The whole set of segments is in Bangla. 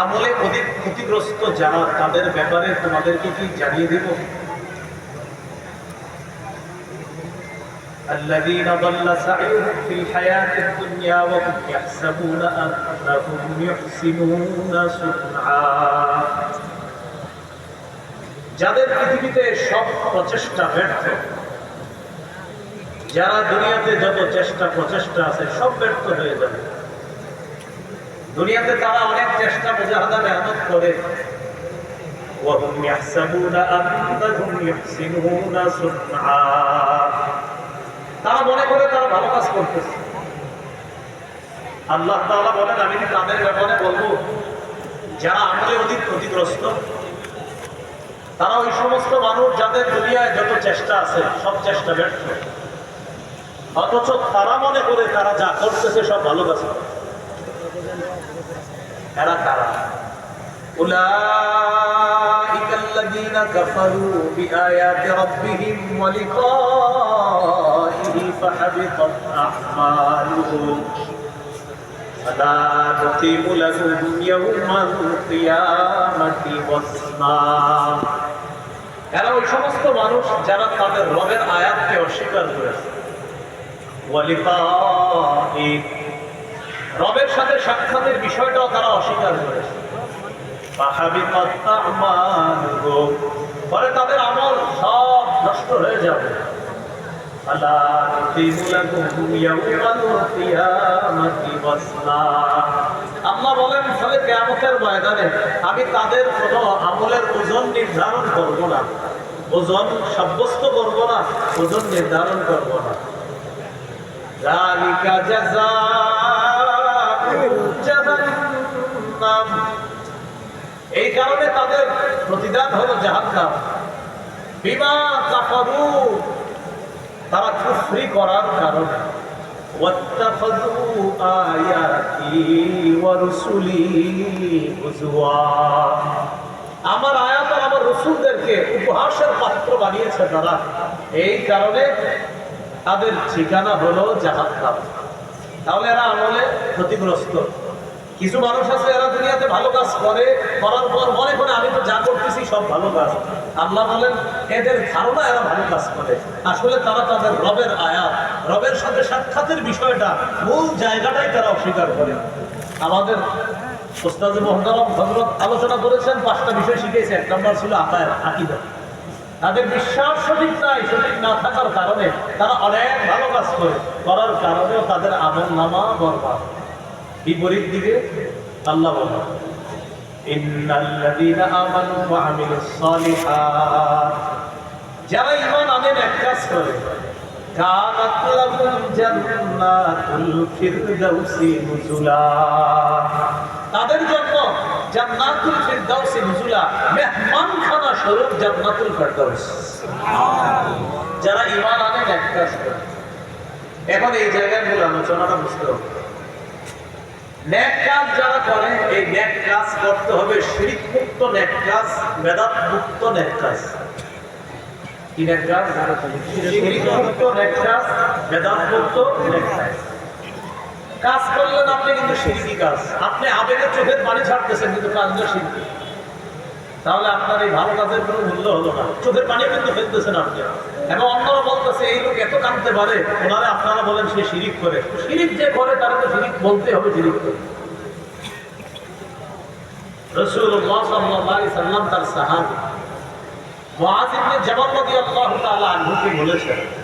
আমলে। অধিক ক্ষতিগ্রস্ত যারা, তাদের ব্যাপারে তোমাদেরকে কি জানিয়ে দেব? الذين ضل سعيهم في الحياة الدنيا وهم يحسبون أنهم يحسنون যাদের পৃথিবীতে সব প্রচেষ্টা ব্যর্থ যারা দুনিয়াতে যত চেষ্টা প্রচেষ্টা আছে সব ব্যর্থ হয়ে যাবে দুনিয়াতে তারা অনেক চেষ্টা মুজাহাদা মেহনত করে وهم يحسبون أنهم يحسنون صنعا তারা মনে করে তারা ভালো কাজ করতেছে আল্লাহ তাআলা বলেন আমি কি তাদের ব্যাপারে বলবো যারা আমলে অধিক ক্ষতিগ্রস্ত তারা ওই সমস্ত মানুষ যাদের দুনিয়ায় যত চেষ্টা আছে সব চেষ্টা ব্যর্থ অথচ তারা মনে করে তারা যা করতেছে সব ভালো কাজ করে। এরা কারা أولئك الذين كفروا بآيات ربهم ولقائه فحبطت أعمالهم فلا نقيم لهم يوم القيامة وزنا এরা ওই সমস্ত মানুষ যারা তাদের রবের আয়াতকে অস্বীকার করেছে ওয়ালিকাহি রবের সাথে সাক্ষাতের বিষয়টাও তারা অস্বীকার করেছে। পরে তাদের আমল সব নষ্ট হয়ে যাবে। আল্লাহ বলেন ফলে কেয়ামতের ময়দানে আমি তাদের কোনো আমলের ওজন নির্ধারণ করব না। ওজন সাব্যস্ত করব না, ওজন নির্ধারণ করব না। ذلك جزاء جهنم এই কারণে তাদের প্রতিদান হলো জাহান্নাম বিমা কাফারু তারা কুফরি করার কারণে واتخذوا آياتي ورسلي هزوا আমার আয়াত আর আমার রসুলদেরকে উপহাসের পাত্র বানিয়েছে তারা এই কারণে তাদের ঠিকানা হলো জাহান্নাম তাহলে এরা আমলে ক্ষতিগ্রস্ত। কিছু মানুষ আছে এরা দুনিয়াতে ভালো কাজ করে, করার পর মনে করে, আমি তো যা করতেছি সব ভালো কাজ। আল্লাহ বলেন, এদের ধারণা এরা ভালো কাজ করে। আসলে তারা তাদের রবের আয়াত, রবের সাথে সাক্ষাতের বিষয়টা মূল জায়গাটাই তারা অস্বীকার করে। আমাদের ওস্তাদ মোহাম্মদ হজরত আলোচনা করেছেন, পাঁচটা বিষয় শিখেছে এক নম্বর ছিল আকায় আকিদা। তাদের বিশ্বাস সঠিক নাই, সঠিক না থাকার কারণে তারা অনেক ভালো কাজ করে। করার কারণেও তাদের আমল নামা বরবাদ। বিপরীত দিকে আল্লাহ ওয়া যারা ঈমান আনেন এক কাজ করে। তাদের জন্য জান্নাতুল ফিরদাউসি নুজুলা মেহমানখানা স্বরূপ জান্নাতুল ফিরদাউস। যারা ঈমান আনেন এক এখন এই জায়গাগুলো আলোচনাটা বুঝতে হবে। কাজ যারা করে, এই কাজ করতে হবে শিরিক মুক্ত ন্যাক কাজ বেদাত মুক্ত ন্যাক কাজ। কি কাজ? শিরিক মুক্ত কাজ বেদাত মুক্ত কাজ। কাজ করলেন আপনি কিন্তু শিরকি কাজ। আপনি আবেগের চোখের পানি ছাড়তেছেন কিন্তু কাজটা শিরকি তাহলে আপনার এই ভালো কাজের কোনো মূল্য হলো না। চোখের পানি কিন্তু ফেলতেছেন আপনি। এবং অন্যরা বলতেছে, এই লোক এত কাঁদতে পারে। ওনারা আপনারা বলেন, সে শিরিক করে। শিরিক যে করে, তারা তো শিরিক বলতে হবে, শিরিক করে। রসুল্লাহ আলাইহি সাল্লাম তার সাহাবী। মুআজ ইবনে জাবাল রাদিয়াল্লাহু তাআলা আনহুকে বলেছেন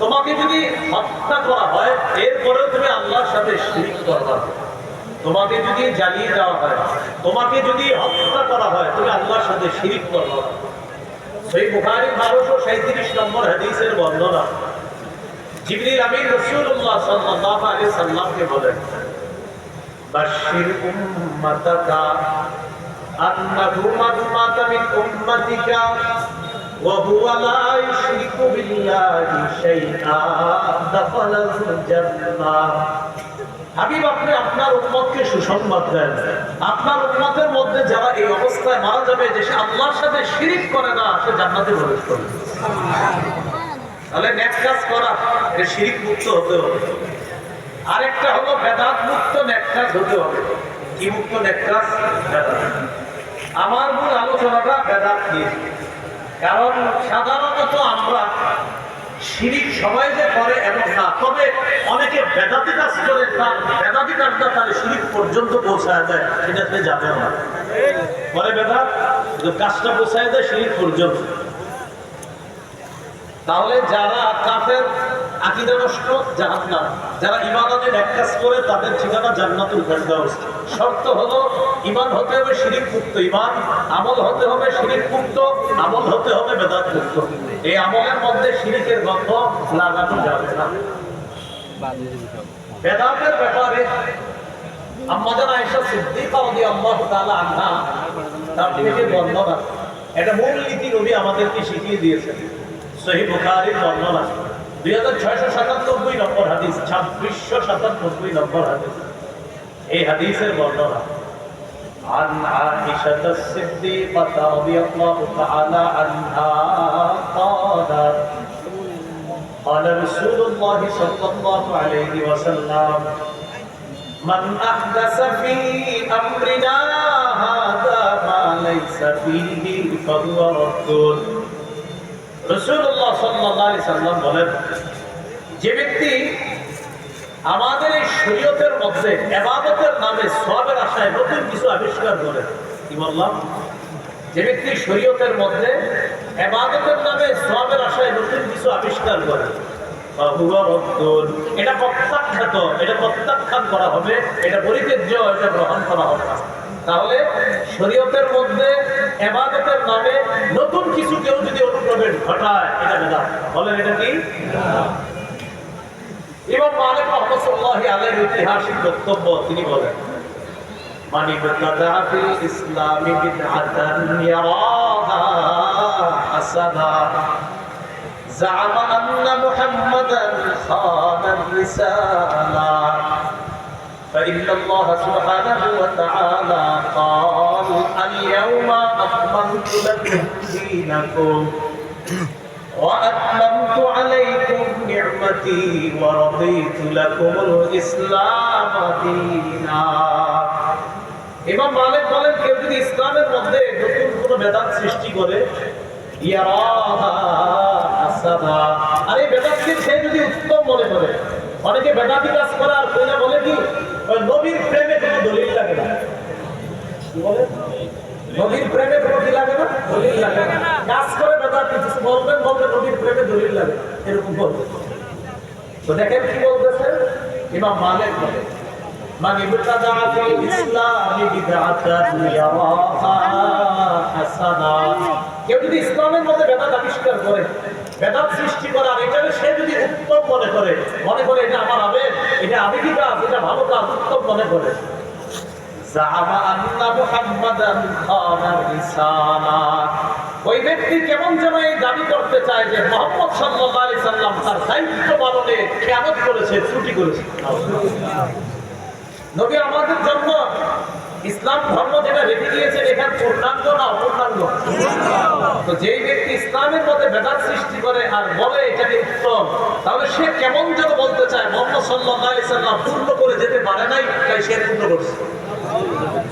তোমাকে যদি হত্যা করা হয়, এরপরেও তুমি আল্লাহর সাথে তোমাকে যদি জ্বালিয়ে দেওয়া হয়, তোমাকে যদি হত্যা করা হয়, তুমি আল্লাহর সাথে শিরিক করবা। সেই বুখারী বারোশো সাঁত্রিশ নম্বর হাদিসের বর্ণনা। জিবরিল আমিন রসুল্লাহ সাল্লাল্লাহু আলাইহি সাল্লামকে বলেন উম্মাতিকা وهو لا يشرك بالله شيئا دخل الجنة হাবিব আপনি আপনার উম্মতকে সুসংবাদ দেন আপনার উম্মতের মধ্যে যারা এই অবস্থায় মারা যাবে যে সে আল্লাহর সাথে শিরিক করে না সে জান্নাতে প্রবেশ করবে তাহলে নেক কাজ করা এ শিরিক মুক্ত হতে হবে আরেকটা হলো বেদাত মুক্ত নেক কাজ হতে হবে কি মুক্ত নেক কাজ বেদাত আমার মূল আলোচনাটা বেদাত নিয়ে কারণ সাধারণত আমরা শিরিক সবাই যে করে এমন না, তবে অনেকে বেদাতি কাজ করে তার বেদাতি কাজটা পর্যন্ত পৌঁছায় দেয় সেটাতে যাবে না। পরে বেদাত কাজটা পৌঁছায় দেয় শিরিক পর্যন্ত। তাহলে যারা কাফের, আকিদা নষ্ট, জাহান্নাম। যারা ইমানের এক কাজ করে, তাদের ঠিকানা জান্নাতুল ফেরদাউস। শর্ত হলো ইমান হতে হবে শিরিক মুক্ত ইমান আমল হতে হবে শিরিক মুক্ত আমল হতে হবে বেদাত মুক্ত এই আমলের মধ্যে শিরিকের গন্ধ লাগানো যাবে না। বেদাতের ব্যাপারে আমাদের আয়েশা সিদ্দিকা রাদিয়াল্লাহু তাআলা আনহা তার থেকে বর্ণনা। এটা মূল নীতি নবী আমাদেরকে শিখিয়ে দিয়েছেন। সহি বুখারীর বর্ণনা। দুই হাজার ছয়শো সাতানব্বই নম্বর হাদিস ছাব্বিশশো সাতানব্বই নম্বর হাদিস এই হাদিসের বর্ণনা عن عائشة الصديقة رضي الله تعالى عنها قالت قال رسول الله صلى الله عليه وسلم من أحدث في أمرنا هذا ما ليس فيه فهو رد রসুল্লাহ সাল্লাহ সাল্লাম বলেন, যে ব্যক্তি আমাদের এই শরীয়তের মধ্যে এবাদতের নামে সবের আশায় নতুন কিছু আবিষ্কার করে, কি বললাম? যে ব্যক্তি শরীয়তের মধ্যে এবাদতের নামে সবের আশায় নতুন কিছু আবিষ্কার করে এটা প্রত্যাখ্যাত, এটা প্রত্যাখ্যান করা হবে, এটা পরিত্যাজ্য, এটা গ্রহণ করা হবে তাহলে শরীয়তের মধ্যে এবাদতের নামে নতুন কিছু কেউ যদি অনুপ্রবেশ ঘটায়, এটা বেদা বলেন এটা কি? ইমাম মালিক রহমতুল্লাহ আলের ঐতিহাসিক বক্তব্য তিনি বলেন, মানি বদাদা ইসলামী বিদআতান ইয়ারাহা হাসাদা زعم أن محمدا خان الرسالة فإن الله سبحانه وتعالى قال اليوم أكملت لكم دينكم وأتممت عليكم نعمتي ورضيت لكم الإسلام دينا ইমাম মালিক বলেন কেউ যদি ইসলামের মধ্যে নতুন কোন বেদাত সৃষ্টি করে ইয়ারাহা আর এই বেদাতকে সে যদি উত্তম মনে করে, অনেকে বেদাতি কাজ করে আর কইনা বলে কি? ওই নবীর প্রেমে কোনো দলিল লাগে না। নবীর প্রেমে কোনো কি লাগে না? দলিল লাগে না। কাজ করে বেদাত কিছু বলবেন বলবে নবীর প্রেমে দলিল লাগে। এরকম বলবে। তো দেখেন কি বলতেছে? ইমাম মালিক বলে من ابتدع في الإسلام بدعة يراها حسنا কেউ যদি ইসলামের মধ্যে বেদাত আবিষ্কার করে বেদাত সৃষ্টি করে আর এটাকে সে যদি উত্তম মনে করে মনে করে এটা আমার আবেগ এটা আবেগী কাজ এটা ভালো কাজ উত্তম মনে করে زعم أن محمدا خان الرسالة ওই ব্যক্তি কেমন যেন এই দাবি করতে চায় যে মোহাম্মদ সাল্লাল্লাহু আলাইহি সাল্লাম তার দায়িত্ব পালনে খেয়ানত করেছে ত্রুটি করেছে নবী আমাদের জন্য ইসলাম ধর্ম যেটা রেখে দিয়েছেন এখানে পূর্ণাঙ্গ না অপূর্ণাঙ্গ? তো যেই ব্যক্তি ইসলামের মধ্যে বেদাত সৃষ্টি করে আর বলে এটাকে উত্তম, তাহলে সে কেমন যেন বলতে চায়, মোহাম্মদ সাল্লাহ আলি সাল্লাম পূর্ণ করে যেতে পারে নাই, তাই সে পূর্ণ করছে।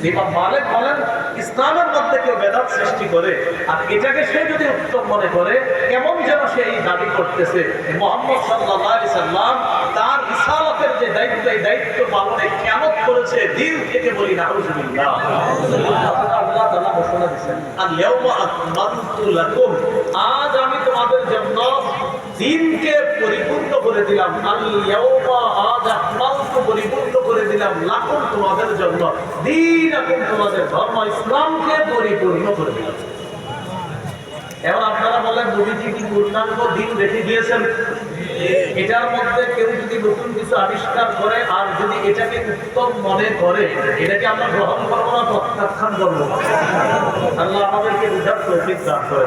ইমাম মালিক বলেন, ইসলামের মধ্যে কেউ বেদাত সৃষ্টি করে, আর এটাকে সে যদি উত্তম মনে করে, কেমন যেন সে এই দাবি করতেছে, মোহাম্মদ সাল্লাহ সাল্লাম তার ইসালতের যে দায়িত্ব, এই দায়িত্ব পালনে করেছে দিল থেকে বলি না আজ আমি তোমাদের জন্য দিনকে পরিপূর্ণ করে দিলাম। আজ আকমালতু পরিপূর্ণ করে দিলাম লাকুম তোমাদের জন্য। দিন এখন তোমাদের ধর্ম, ইসলামকে পরিপূর্ণ করে দিলাম। এখন আপনারা বলেন নবীজি কি পূর্ণাঙ্গ দিন রেখে দিয়েছেন? এটার মধ্যে কেউ যদি নতুন কিছু আবিষ্কার করে আর যদি এটাকে উত্তম মনে করে, এটাকে আমরা গ্রহণ করব না প্রত্যাখ্যান করব আল্লাহ আমাদেরকে বুঝার তৌফিক দান করে